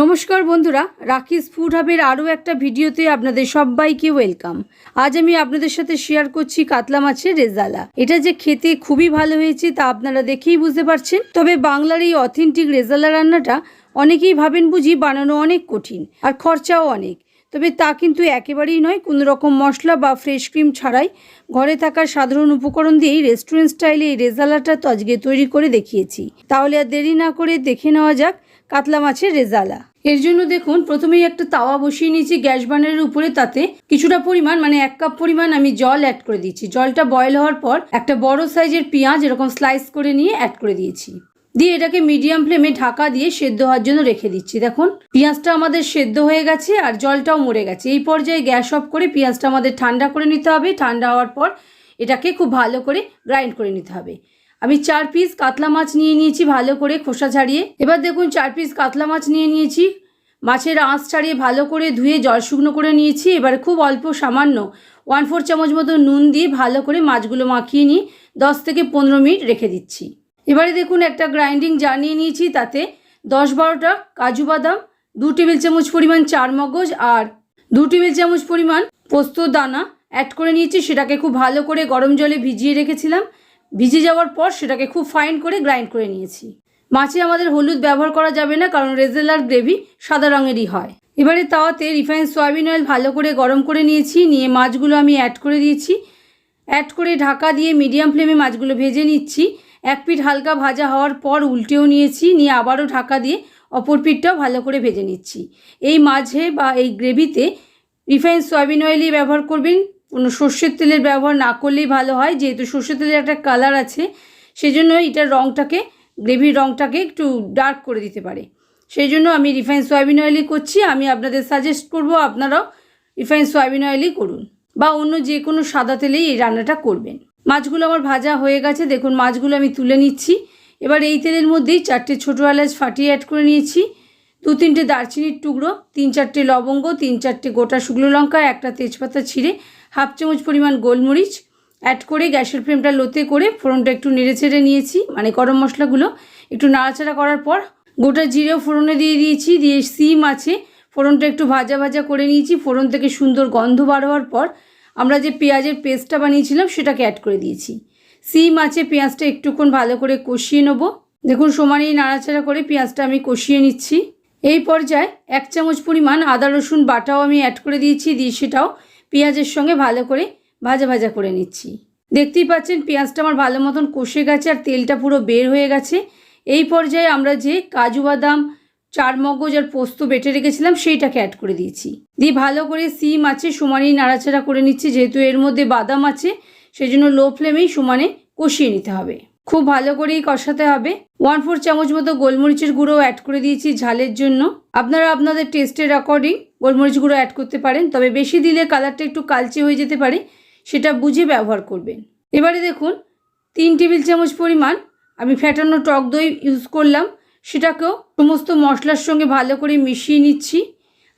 নমস্কার বন্ধুরা, রাকিস ফুড হাবের আরও একটা ভিডিওতে আপনাদের সবাইকে ওয়েলকাম। আজ আমি আপনাদের সাথে শেয়ার করছি কাতলা মাছের রেজালা। এটা যে খেতে খুবই ভালো হয়েছে তা আপনারা দেখেই বুঝতে পারছেন। তবে বাংলার এই অথেন্টিক রেজালা রান্নাটা অনেকেই ভাবেন বুঝি বানানো অনেক কঠিন আর খরচাও অনেক। তবে তা কিন্তু একেবারেই নয়, কোনো রকম মশলা বা ফ্রেশ ক্রিম ছাড়াই ঘরে থাকা সাধারণ উপকরণ দিয়েই রেস্টুরেন্ট স্টাইলে এই রেজালাটা তো আজকে তৈরি করে দেখিয়েছি। তাহলে আর দেরি না করে দেখে নেওয়া যাক কাতলা মাছের রেজালা। এর জন্য দেখুন, প্রথমেই একটা তাওয়া বসিয়ে নিয়েছি গ্যাস বার্নারের উপরে, তাতে কিছুটা পরিমাণ মানে এক কাপ পরিমাণ আমি জল অ্যাড করে দিচ্ছি জলটা বয়েল হওয়ার পর একটা বড় সাইজের পেঁয়াজ এরকম স্লাইস করে নিয়ে অ্যাড করে দিয়েছি। দিয়ে এটাকে মিডিয়াম ফ্লেমে ঢাকা দিয়ে সেদ্ধ হওয়ার জন্য রেখে দিচ্ছি। দেখুন, পেঁয়াজটা আমাদের সেদ্ধ হয়ে গেছে আর জলটাও মরে গেছে। এই পর্যায়ে গ্যাস অফ করে পেঁয়াজটা আমাদের ঠান্ডা করে নিতে হবে। ঠান্ডা হওয়ার পর এটাকে খুব ভালো করে গ্রাইন্ড করে নিতে হবে। আমি চার পিস কাতলা মাছ নিয়ে নিয়েছি ভালো করে খোসা ছাড়িয়ে এবার দেখুন চার পিস কাতলা মাছ নিয়ে নিয়েছি। মাছের আঁশ ছাড়িয়ে ভালো করে ধুয়ে জল শুকনো করে নিয়েছি। এবার খুব অল্প সামান্য ওয়ান ফোর চামচ মতো নুন দিয়ে ভালো করে মাছগুলো মাখিয়ে নিয়ে দশ থেকে পনেরো মিনিট রেখে দিচ্ছি। এবারে দেখুন একটা গ্রাইন্ডিং জার নিয়ে নিয়েছি, তাতে দশ বারোটা কাজু বাদাম, দু টেবিল চামচ পরিমাণ চার মগজ আর দু টেবিল চামচ পরিমাণ পোস্ত দানা অ্যাড করে নিয়েছি। সেটাকে খুব ভালো করে গরম জলে ভিজিয়ে রেখেছিলাম। ভিজে যাওয়ার পর সেটাকে খুব ফাইন করে গ্রাইন্ড করে নিয়েছি। মাছে আমাদের হলুদ ব্যবহার করা যাবে না, কারণ রেজেলার গ্রেভি সাদা রঙেরই হয়। এবারে তাওয়াতে রিফাইন সয়াবিন অয়েল ভালো করে গরম করে নিয়েছি, নিয়ে মাছগুলো আমি অ্যাড করে দিয়েছি। অ্যাড করে ঢাকা দিয়ে মিডিয়াম ফ্লেমে মাছগুলো ভেজে নিচ্ছি। এক পিঠ হালকা ভাজা হওয়ার পর উল্টেও নিয়েছি, নিয়ে আবারও ঢাকা দিয়ে অপর পিঠটাও ভালো করে ভেজে নিচ্ছি। এই মাঝে বা এই গ্রেভিতে রিফাইন সয়াবিন অয়েলই ব্যবহার করবেন কোনো সর্ষের তেলের ব্যবহার না করলেই ভালো হয়, যেহেতু সর্ষের তেলের একটা কালার আছে, সেজন্য এটার রঙটাকে গ্রেভির রঙটাকে একটু ডার্ক করে দিতে পারে। সেই জন্য আমি রিফাইন সয়াবিন অয়েলই করছি, আমি আপনাদের সাজেস্ট করব আপনারাও রিফাইন সয়াবিন অয়েলই করুন, বা অন্য যে কোনো সাদা তেলেই এই রান্নাটা করবেন। মাছগুলো আমার ভাজা হয়ে গেছে, দেখুন মাছগুলো আমি তুলে নিচ্ছি, এবার এই তেলের মধ্যেই চারটে ছোটো এলাচ ফাটিয়ে অ্যাড করে নিয়েছি। দু তিনটে দারচিনির টুকরো তিন চারটে লবঙ্গ তিন চারটে গোটা শুকনো লঙ্কা, একটা তেজপাতা ছিঁড়ে হাফ চামচ পরিমাণ গোলমরিচ অ্যাড করে গ্যাসের ফ্লেমটা লোতে করে ফোড়নটা একটু নেড়ে ছেড়ে নিয়েছি মানে গরম মশলাগুলো একটু নাড়াচাড়া করার পর গোটা জিরেও ফোড়নে দিয়ে দিয়েছি, দিয়ে সিম আছে, ফোড়নটা একটু ভাজা ভাজা করে নিয়েছি, ফোড়ন থেকে সুন্দর গন্ধ বার হওয়ার পর আমরা যে পেঁয়াজের পেস্টটা বানিয়েছিলাম সেটাকে অ্যাড করে দিয়েছি। সিম আছে, পেঁয়াজটা একটুক্ষণ ভালো করে কষিয়ে নেব। দেখুন সমানেই নাড়াচাড়া করে পেঁয়াজটা আমি কষিয়ে নিচ্ছি। এই পর্যায়ে এক চামচ পরিমাণ আদা, রসুন বাটাও আমি অ্যাড করে দিয়েছি, দিয়ে সেটাও পেঁয়াজের সঙ্গে ভালো করে ভাজা ভাজা করে নিচ্ছি। দেখতেই পাচ্ছেন পেঁয়াজটা আমার ভালো মতন কষে গেছে আর তেলটা পুরো বের হয়ে গেছে। এই পর্যায়ে আমরা যে কাজু বাদাম চার মগজ আর পোস্ত বেটে রেখেছিলাম সেইটাকে অ্যাড করে দিয়েছি। দিয়ে ভালো করে সিম আছে, সমানেই নাড়াচাড়া করে নিচ্ছি, যেহেতু এর মধ্যে বাদাম আছে সেই জন্য লো ফ্লেমেই সমানে কষিয়ে নিতে হবে। খুব ভালো করেই কষাতে হবে। ওয়ান ফোর চামচ মতো গোলমরিচের গুঁড়ো অ্যাড করে দিয়েছি ঝালের জন্য। আপনারা আপনাদের টেস্টের অ্যাকর্ডিং গোলমরিচ গুঁড়ো অ্যাড করতে পারেন, তবে বেশি দিলে কালারটা একটু কালচে হয়ে যেতে পারে, সেটা বুঝে ব্যবহার করবেন। এবারে দেখুন, তিন টেবিল চামচ পরিমাণ আমি ফ্যাটানো টক দই ইউজ করলাম, সেটাকেও সমস্ত মশলার সঙ্গে ভালো করে মিশিয়ে নিচ্ছি।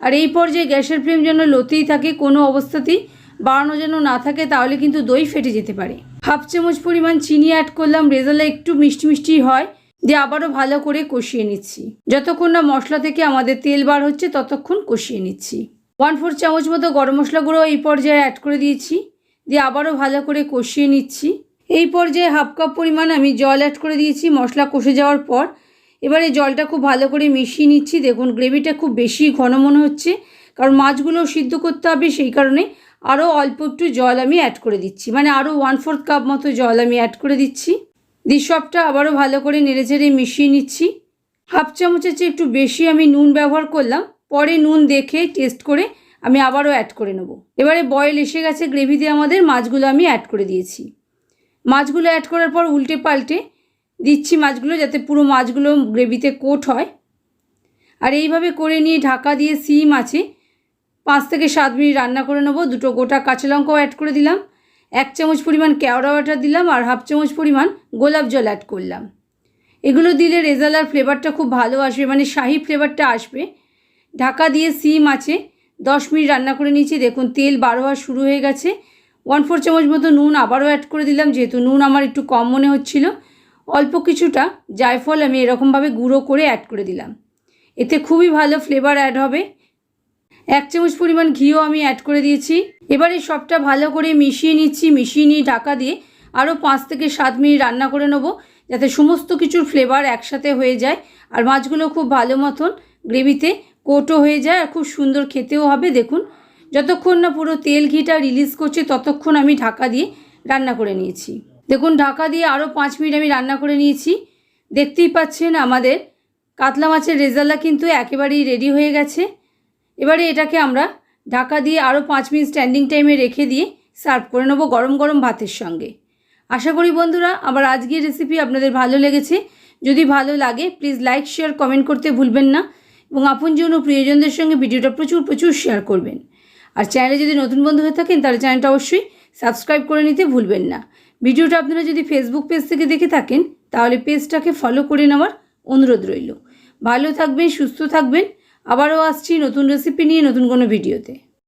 আর এই পর্যায়ে গ্যাসের ফ্লেম যেন লোতেই থাকে, কোনো অবস্থাতেই বাড়ানো যেন না থাকে, তাহলে কিন্তু দই ফেটে যেতে পারে। হাফ চামচ পরিমাণ চিনি অ্যাড করলাম রেজালা একটু মিষ্টি মিষ্টি হয়, দিয়ে আবারও ভালো করে কষিয়ে নিচ্ছি। যতক্ষণ না মশলা থেকে আমাদের তেল বার হচ্ছে, ততক্ষণ কষিয়ে নিচ্ছি। ওয়ান ফোর চামচ মতো গরম মশলা গুঁড়ো এই পর্যায়ে অ্যাড করে দিয়েছি, দিয়ে আবারও ভালো করে কষিয়ে নিচ্ছি। এই পর্যায়ে হাফ কাপ পরিমাণ আমি জল অ্যাড করে দিয়েছি, মশলা কষে যাওয়ার পর। এবারে জলটা খুব ভালো করে মিশিয়ে নিচ্ছি, দেখুন গ্রেভিটা খুব বেশি ঘন মনে হচ্ছে, কারণ মাছগুলো সিদ্ধ করতে হবে, সেই কারণে আরও অল্প একটু জল আমি অ্যাড করে দিচ্ছি। মানে আরও ওয়ান ফোর্থ কাপ মতো জল আমি অ্যাড করে দিচ্ছি। দিয়ে সবটা আবারও ভালো করে নেড়ে চেড়ে মিশিয়ে নিচ্ছি। হাফ চামচের চেয়ে একটু বেশি আমি নুন ব্যবহার করলাম। পরে নুন দেখে টেস্ট করে আমি আবারও অ্যাড করে নেব। এবারে বয়েল এসে গেছে গ্রেভিতে আমাদের মাছগুলো আমি অ্যাড করে দিয়েছি। মাছগুলো অ্যাড করার পর উল্টে পাল্টে দিচ্ছি মাছগুলো যাতে পুরো মাছগুলো গ্রেভিতে কোট হয়। আর এইভাবে করে নিয়ে ঢাকা দিয়ে সিম আছে থেকে সাত মিনিট রান্না করে নেব। দুটো গোটা কাঁচা লঙ্কাও অ্যাড করে দিলাম। এক চামচ পরিমাণ কেওড়া বাটার দিলাম আর হাফ চামচ পরিমাণ গোলাপ জল অ্যাড করলাম। এগুলো দিলে রেজালার ফ্লেভারটা খুব ভালো আসবে মানে শাহি ফ্লেভারটা আসবে। ঢাকা দিয়ে সিম আছে, দশ মিনিট রান্না করে নিয়েছি। দেখুন, তেল বার হওয়া শুরু হয়ে গেছে। ওয়ান ফোর চামচ মতো নুন আবারও অ্যাড করে দিলাম, যেহেতু নুন আমার একটু কম মনে হচ্ছিল। অল্প কিছুটা জায়ফল আমি এরকমভাবে গুঁড়ো করে অ্যাড করে দিলাম। এতে খুবই ভালো ফ্লেভার অ্যাড হবে। এক চামচ পরিমাণ ঘিও আমি অ্যাড করে দিয়েছি। এবারে সবটা ভালো করে মিশিয়ে নিচ্ছি, মিশিয়ে নিয়ে ঢাকা দিয়ে আরও পাঁচ থেকে সাত মিনিট রান্না করে নেব, যাতে সমস্ত কিছুর ফ্লেভার একসাথে হয়ে যায়। আর মাছগুলো খুব ভালো মতন গ্রেভিতে কোটও হয়ে যায়, আর খুব সুন্দর খেতেও হবে, দেখুন। যতক্ষণ না পুরো তেল ঘিটা রিলিজ করছে, ততক্ষণ আমি ঢাকা দিয়ে রান্না করে নিয়েছি। দেখুন, ঢাকা দিয়ে আরও পাঁচ মিনিট আমি রান্না করে নিয়েছি। দেখতেই পাচ্ছেন আমাদের কাতলা মাছের রেজাল্লা কিন্তু একেবারেই রেডি হয়ে গেছে। এবারে এটাকে আমরা ঢাকা দিয়ে আরও পাঁচ মিনিট স্ট্যান্ডিং টাইমে রেখে দিয়ে সার্ভ করে নেব গরম গরম ভাতের সঙ্গে। আশা করি বন্ধুরা, আমার আজকের রেসিপি আপনাদের ভালো লেগেছে। যদি ভালো লাগে প্লিজ লাইক শেয়ার কমেন্ট করতে ভুলবেন না এবং আপনজন ও প্রিয়জনদের সঙ্গে ভিডিওটা প্রচুর প্রচুর শেয়ার করবেন। আর চ্যানেলে যদি নতুন বন্ধু হয়ে থাকেন, তাহলে চ্যানেলটা অবশ্যই সাবস্ক্রাইব করে নিতে ভুলবেন না। ভিডিওটা আপনারা যদি ফেসবুক পেজ থেকে দেখে থাকেন, তাহলে পেজটাকে ফলো করে নেওয়ার অনুরোধ রইল। ভালো থাকবেন, সুস্থ থাকবেন। আবারও আসছি নতুন রেসিপি নিয়ে নতুন কোনো ভিডিওতে।